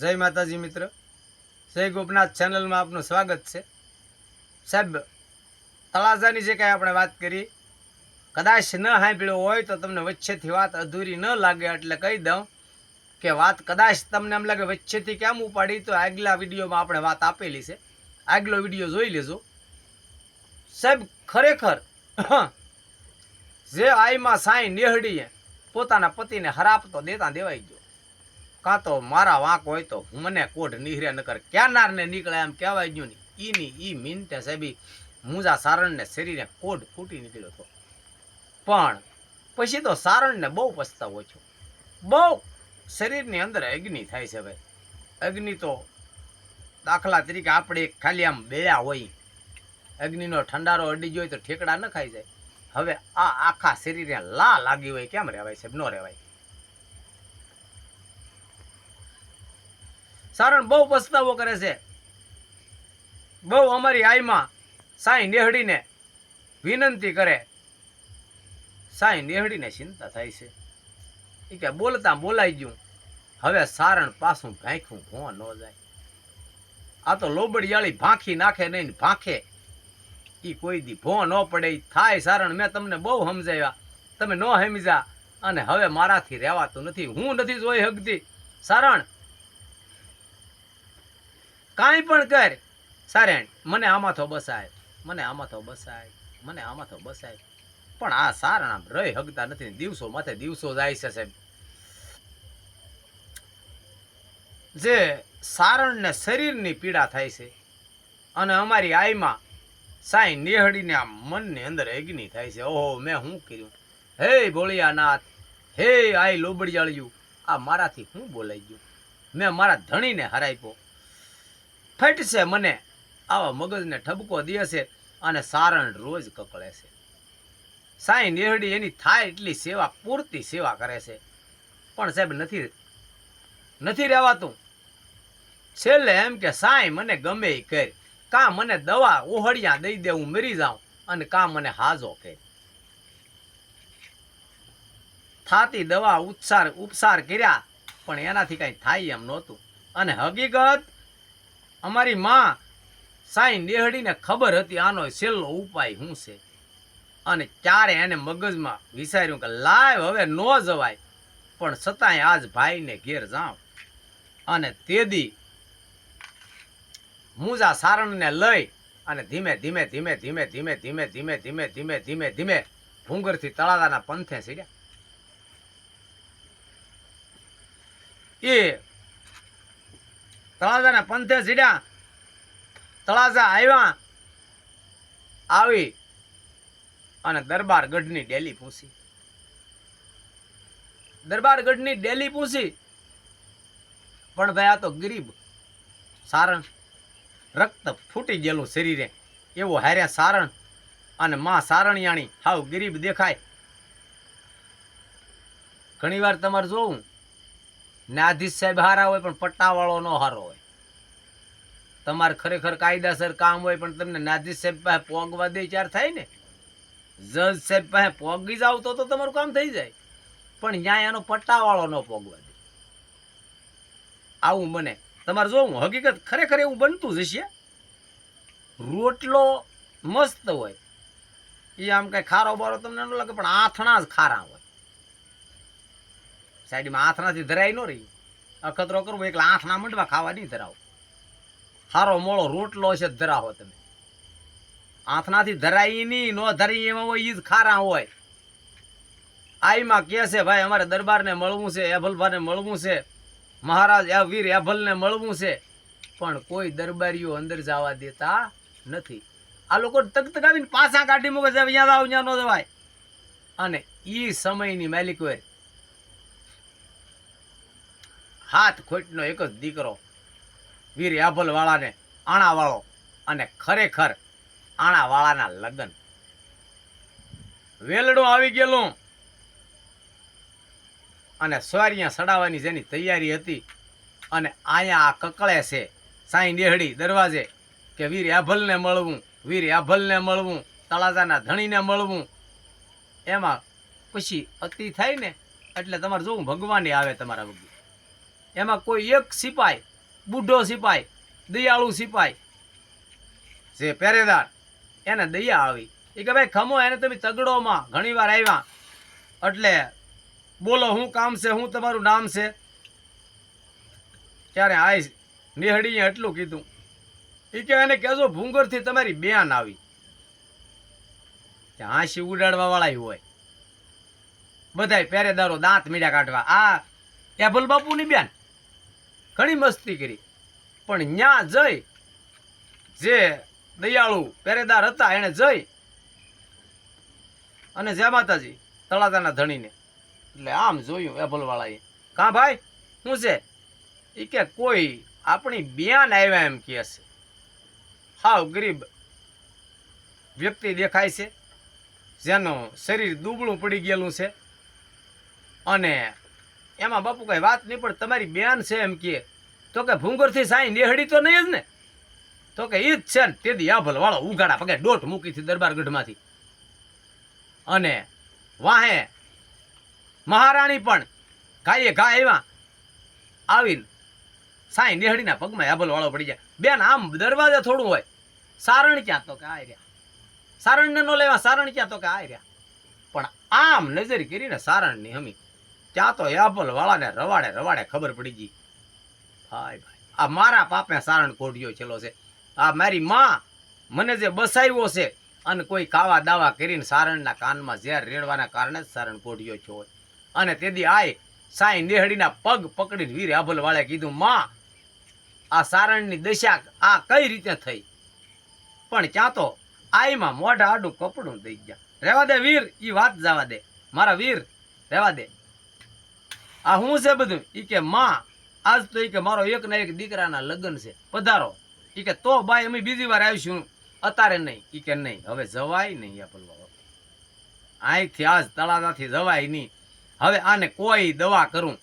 જય માતાજી મિત્ર. જય ગોપનાથ ચેનલમાં આપનું સ્વાગત છે. સાહેબ, તળાજાની જે કાંઈ આપણે વાત કરી, કદાચ ન સાંભળ્યો હોય તો તમને વચ્ચેથી વાત અધૂરી ન લાગે એટલે કહી દઉં કે વાત કદાચ તમને એમ લાગે વચ્ચેથી કેમ ઉપાડી, તો આગલા વિડીયોમાં આપણે વાત આપેલી છે. આગલો વીડિયો જોઈ લેજો. સાહેબ, ખરેખર જે આઈમાં સાંઈ નેહડીએ પોતાના પતિને હરાપતો દેતા દેવાઈ ગયો. કાં તો મારા વાંક હોય તો મને કોઢ નીહરે નકર ક્યાનારને નીકળે એમ કહેવાય ગયું ને ઈની ઈ મિનટે સાહેબી મૂજા સારણને શરીરે કોઢ ફૂટી નીકળ્યો હતો. પણ પછી તો સારણને બહુ પસ્તાવો છો બહુ શરીરની અંદર અગ્નિ થાય છે ભાઈ. અગ્નિ તો દાખલા તરીકે આપણે ખાલી આમ બેળ્યા હોય, અગ્નિનો ઠંડારો અડી ગયો હોય તો ઠેકડા ન ખાઈ જાય. હવે આ આખા શરીરે લા લાગી હોય કેમ રહેવાય સાહેબ? ન રહેવાય સારણ બહુ પસ્તાવો કરે છે. બહુ અમારી આઈમાં સાંઈ નેહડીને વિનંતી કરે. સાંઈ નેહડીને ચિંતા થાય છે. એ કે બોલતા બોલાઈ ગયું. હવે સારણ પાછું ભાંખું ભો ન જાય. આ તો લોબડિયાળી ભાંખી નાખે નહીં ભાંખે. એ કોઈ દી ભો ન પડે. થાય સારણ, મેં તમને બહુ સમજાવ્યા. તમે ન સમજ્યા અને હવે મારાથી રહેવાતું નથી. હું નથી જોઈ શકતી. સારણ કાંઈ પણ કર. સારે મને આમાં તો બસાય. મને આમાં તો બસાય. મને આમાં તો બસાય. પણ આ સારણ આમ રહી હગતા નથી દિવસો માથે દિવસો જાય છે સાહેબ. જે સારણને શરીરની પીડા થાય છે અને અમારી આઈમાં સાંઈ નેહડીને આમ મનની અંદર અગ્નિ થાય છે. ઓહો, મેં શું કર્યું? હે ભોળિયાનાથ, હે આઈ લોબડિયાળિયું, આ મારાથી હું બોલાઈ ગયું? મેં મારા ધણીને હરાઈપો ફટશે મને. આવા મગજને ઠબકો દે છે અને સારણ રોજ કકળે છે. સાંઈ નેહડી એની થાય એટલી સેવા, પૂરતી સેવા કરે છે. પણ સાહેબ, નથી નથી રહેવાતું છેલ્લે એમ કે સાંઈ મને ગમે એ કર. કાં મને દવા ઓહળિયા દઈ દે, હું મરી જાઉં અને કાં મને હાજો કહે થાતી દવા ઉત્સાર ઉપસાર કર્યા, પણ એનાથી કાંઈ થાય એમ નહોતું. અને હકીકત અમારી માં સાઈ દેહડીને ખબર હતી આનો છેલ્લો ઉપાય શું છે અને ત્યારે એને મગજમાં વિચાર્યું કે લાઈવ હવે ન જવાય પણ છતાંય આજ ભાઈને ઘેર જાઉં અને તેદી મુજા સારણને લઈ અને ધીમે ધીમે ધીમે ધીમે ધીમે ધીમે ધીમે ધીમે ધીમે ધીમે ધીમે ભૂંગરથી તળાજાના પંથે સીડ્યા એ તળાજાના પંથે સીડ્યા તળાજા આવ્યા. આવી અને દરબાર ગઢની ડેલી પૂછી. દરબાર ગઢની ડેલી પૂછી. પણ ભાઈ, આ તો ગરીબ, સારણ, રક્ત ફૂટી ગયેલું શરીરે. એવો હાર્યા સારણ અને માં સારણિયાણી હાવ ગરીબ દેખાય. ઘણીવાર તમારે જોવું ન્યાયાધીશ સાહેબ હારા હોય પણ પટ્ટાવાળો નો હારો હોય. તમારે ખરેખર કાયદાસર કામ હોય પણ તમને ન્યાયાધીશ સાહેબ પાસે પોગવા દે ચાર થાય ને. જજ સાહેબ પાસે પોગી જાવ તો તમારું કામ થઈ જાય. પણ ત્યાં એનો પટ્ટાવાળો ન પોગવા દે. આવું બને તમારે જોવું, હકીકત ખરેખર એવું બનતું જશે રોટલો મસ્ત હોય. એ આમ કંઈ ખારો બારો તમને ન લાગે, પણ આથણા જ ખારા હોય. સાઈડમાં આથણાથી ધરાય ન રહી. અખતરો કરવો એકલા આથણા મંડવા ખાવા નહીં ધરાવો. સારો મોળો રોટલો છે, ધરાવો તમે. આથનાથી ધરાય નહીં, નો ધરાય એમાં હોય એ જ ખારા હોય. આઈમાં કહે છે, ભાઈ, અમારે દરબારને મળવું છે એભલભાને મળવું છે. મહારાજ એ વીર એભલને મળવું છે. પણ કોઈ દરબારીઓ અંદર જવા દેતા નથી. આ લોકો તકતકાવીને પાછા કાઢી મૂકે છે અહીંયા અહીંયા ન જવાય. અને એ સમયની માલિક હોય હાથ ખોટનો એક જ દીકરો, વીર એભલ વાળાને આણાવાળો અને ખરેખર આણાવાળાના લગ્ન. વેલડું આવી ગયેલું. અને સ્વારિયા સડાવવાની જેની તૈયારી હતી અને અહીંયા આ કકળે છે, સાંઈ નેહડી દરવાજે કે વીર એભલને મળવું, વીર એભલને મળવું, તળાજાના ધણીને મળવું. એમાં પછી અતિ થાય ને, એટલે તમારે જોવું ભગવાને આવે તમારા વગર. એમાં કોઈ એક સિપાઈ બુઢો સિપાઈ દયાળુ સિપાઈ જે પહેરેદાર. એને દયા આવી. એ કે ભાઈ ખમો એને તમે તગડોમાં ઘણીવાર આવ્યા. એટલે બોલો શું કામ છે હું તમારું નામ છે? ત્યારે આઈ નિહળીએ એટલું કીધું. એ કે એને કહેજો ભૂંગરથી તમારી બેન આવી. હાંસી ઉડાડવા વાળા હોય. બધાય પહેરેદારો દાંત મીડા કાઢવા. આ એભલ બાપુની બેન. ઘણી મસ્તી કરી. પણ ન્યા જઈ, જે દયાળુ પહેરેદાર હતા, એણે જઈ અને જય માતાજી તળાતાના ધણીને. એટલે આમ જોયું એભલવાળાએ કાં ભાઈ શું છે? એ કે, કોઈ આપણી બેન આવ્યા એમ કહે છે. હાવ ગરીબ વ્યક્તિ દેખાય છે, જેનું શરીર દુબળું પડી ગયેલું છે અને એમાં બાપુ કઈ વાત નહીં, પણ તમારી બેન છે એમ કે તો કે ભૂંગરથી સાંઈ નેહડી તો નહીં જ ને? તો કે ઈ જ છે ને તેથી આભલ વાળો ઉગાડા પગે દોટ મૂકી હતી દરબારગઢમાંથી. અને વાહે મહારાણી પણ ગાયે ઘા આવ્યા આવીને સાંઈ નેહડીના પગમાં આભલ વાળો પડી જાય. બેન, આમ દરવાજા થોડું હોય. સારણ ક્યાં તો કે આ રહ્યા. સારણને નો લેવા, સારણ ક્યાં તો કે આ રહ્યા. પણ આમ નજર કરીને સારણની હમી ત્યાં તો યાબલ વાળાને રવાડે રવાડે ખબર પડી ગઈ. ભાઈ ભાઈ. આ મારા પાપે સારણ કોઢિયો છેલ્લો છે. આ મારી માં મને જે બસાવ્યો છે, અને કોઈ કાવા દાવા કરીને સારણના કાનમાં ઝેર રેડવાના કારણે જ સારણ કોઢિયો છો. અને તેથી આય સાંઈ નેહડીના પગ પકડીને વીર આભલવાળે કીધું, માં, આ સારણની દશા આ કઈ રીતે થઈ? પણ ક્યાં તો આઈમાં મોઢા આડું કપડું દઈ ગયા. રહેવા દે વીર એ વાત જવા દે. મારા વીર રહેવા દે. આ શું છે બધું? ઈ કે, માં, આજ તો એ કે મારો એક ના એક દીકરાના લગ્ન છે. પધારો. ઈ કે, તો ભાઈ, અમે બીજી વાર આવીશું. અત્યારે નહીં. ઈ કે, નહીં. હવે જવાય નહીં આ અહીંથી આજ તળાજાથી જવાય નહીં. હવે આને કોઈ દવા કરું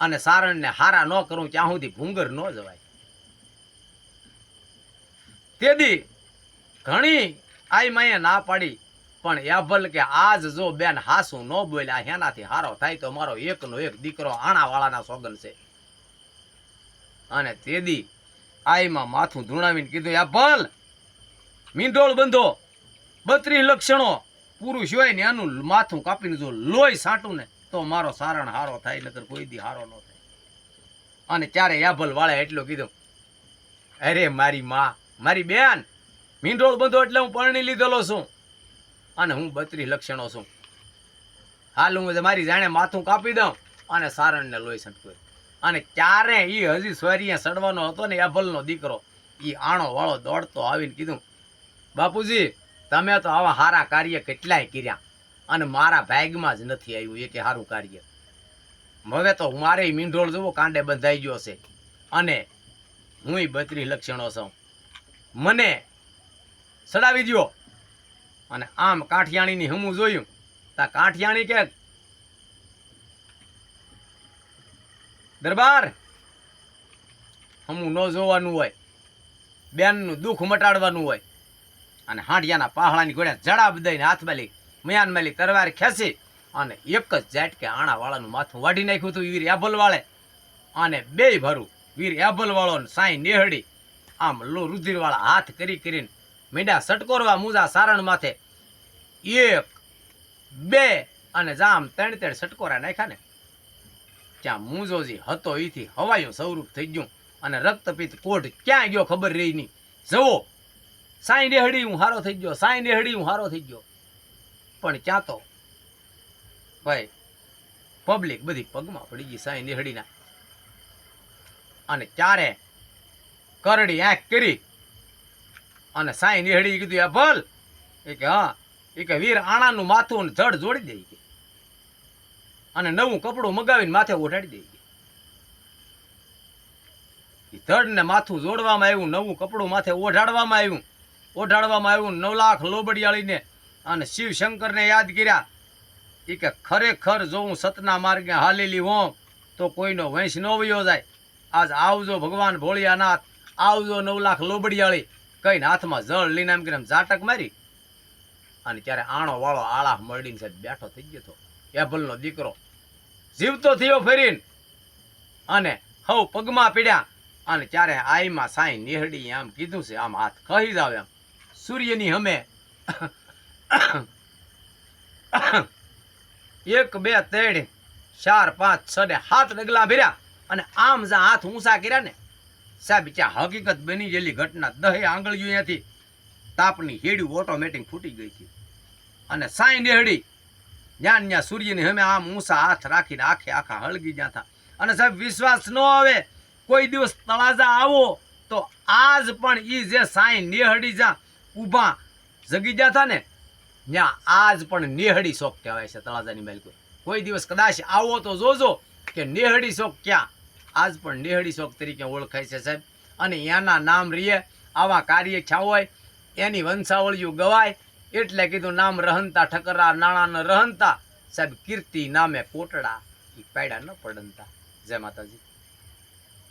અને સારણને હારા ન કરું ત્યાં સુધી ભૂંગર ન જવાય. તેથી ઘણી આઈ માએ ના પાડી. પણ એભલ કે આજ જો બેન હાસું ન બોલ્યા, હેનાથી હારો થાય તો મારો એકનો એક દીકરો આણાવાળાના સોગન છે. અને તેદી આઈમાં માથું ધૂણાવીને કીધું એભલ મીંઢોળ બંધો, બત્રીસ લક્ષણો, પુરુષ હોય ને એનું માથું કાપીને જો લોહી સાટું ને, તો મારો સારણ હારો થાય, નકર કોઈ દી હારો ન થાય. અને ત્યારે એભલ વાળે એટલું કીધું, અરે મારી માં, મારી બેન, મીંઢોળ બંધો એટલે હું પરણી લીધેલો છું. અને હું બત્રીસ લક્ષણો છું. હાલ હું મારી જાણે માથું કાપી દઉં અને સારણને લોહી છંટકું. અને ક્યારે એ હજી સ્વરીએ સડવાનો હતો ને અભલનો દીકરો એ આણો વાળો દોડતો આવીને કીધું, બાપુજી, તમે તો આવા સારા કાર્ય કેટલાય કર્યા અને મારા ભાગમાં જ નથી આવ્યું એ કે સારું કાર્ય. હવે તો મારે મીંઢોળ જવો કાંડે બંધાઈ ગયો છે. અને હું બત્રીસ લક્ષણો છું. મને સડાવી દ્યો. અને આમ કાઠિયાણીની હમું જોયું. તા કાઠિયાણી કે, દરબાર, હમું ન જોવાનું હોય. બેનનું દુઃખ મટાડવાનું હોય. અને હાંડિયાના પાહળાની ઘોડ્યા જડા બધાઈને હાથમાં લઈ મયાન મેલી તરવાર ખેંચી અને એક જ ઝાટકે આણાવાળાનું માથું વાઢી નાખ્યું હતું વીર એભલ વાળે અને બે ભરું વીર એભલ વાળો ને સાઈ નેહડી આમ લો રુધિરવાળા હાથ કરી કરીને મીંડા સટકોરવા મૂજા સારણ માથે. એક, બે, અને જામ ત્રણ ત્રણ સટકોરા નાખ્યા ને. ત્યાં મુંજોજી હતો એથી હવાયું સ્વરૂપ થઈ ગયું અને રક્તપિત્ત કોઢ ક્યાં ગયો ખબર રહી નહીં. જવો સાંઈ ડેહડી હું હારો થઈ ગયો, સાંઈ ડેહડી હું હારો થઈ ગયો. પણ ક્યાં તો? ભાઈ પબ્લિક બધી પગમાં પડી ગઈ સાંઈ ડેહડીના અને ત્યારે કરડી આંખ કરી અને સાંઈ નિહળી કીધું આ ભલ. એ કે, હા. એ કે, વીર આણાનું માથું અને જડ જોડી દઈ ગઈ અને નવું કપડું મગાવીને માથે ઓઢાડી દઈ ગઈ એ ધડ ને માથું જોડવામાં આવ્યું, નવું કપડું માથે ઓઢાડવામાં આવ્યું. ઓઢાડવામાં આવ્યું, નવ લાખ લોબડિયાળીને અને શિવશંકરને યાદ કર્યા. એ કે, ખરેખર જો હું સતના માર્ગે હાલેલી હોઉં, તો કોઈનો વંશ ન વયો જાય. આજ આવજો ભગવાન ભોળિયાનાથ, આવજો નવ લાખ લોબડિયાળી. કઈને હાથમાં જળ લઈને એમ કરીને ઝાટક મારી અને ત્યારે આણો વાળો આળા મળીને સાહેબ બેઠો થઈ ગયો હતો એભલનો દીકરો જીવતો થયો ફેરીને. અને હવ પગમાં પીડ્યા અને ત્યારે આઈમાં સાંઈ નેહડી આમ કીધું છે, આમ હાથ કહી જાવ એમ. સૂર્યની હમે એક, બે, ત્રણ, ચાર, પાંચ, છ ને હાથ ડગલા ભર્યા અને આમ જા હાથ ઊંચા કર્યા ને. સાહેબ ત્યાં હકીકત બની ગયેલી ઘટના? દહે આંગળીઓ અહીંયાથી તાપની હેડી ઓટોમેટિક ફૂટી ગઈ હતી અને સાઈ નેહડી, જ્યાં ત્યાં સૂર્યની હમે આમ ઊંચા હાથ રાખીને આખે આખા હળગી જ્યાં હતા અને સાહેબ, વિશ્વાસ ન આવે, કોઈ દિવસ તળાજા આવો, તો આજ પણ ઈ જે સાઈ નેહડી જ્યાં ઊભા જગી જ્યાં હતા ને, ત્યાં આજ પણ નેહડી શોખ કહેવાય છે તળાજાની મેલકો કોઈ દિવસ કદાચ આવો તો જોજો કે નેહડી શોખ ક્યાં આજ પણ નેહડી શોખ તરીકે ઓળખાય છે સાહેબ. અને એના નામ રીએ, આવા કાર્ય છાવાય એની વંશાવળીઓ ગવાય, એટલે કીધું નામ રહનતા ઠકરા, નાણાં ન રહનતા સાહેબ, કીર્તિ નામે કોટડા એ પાડ્યા ન પડનતા જય માતાજી.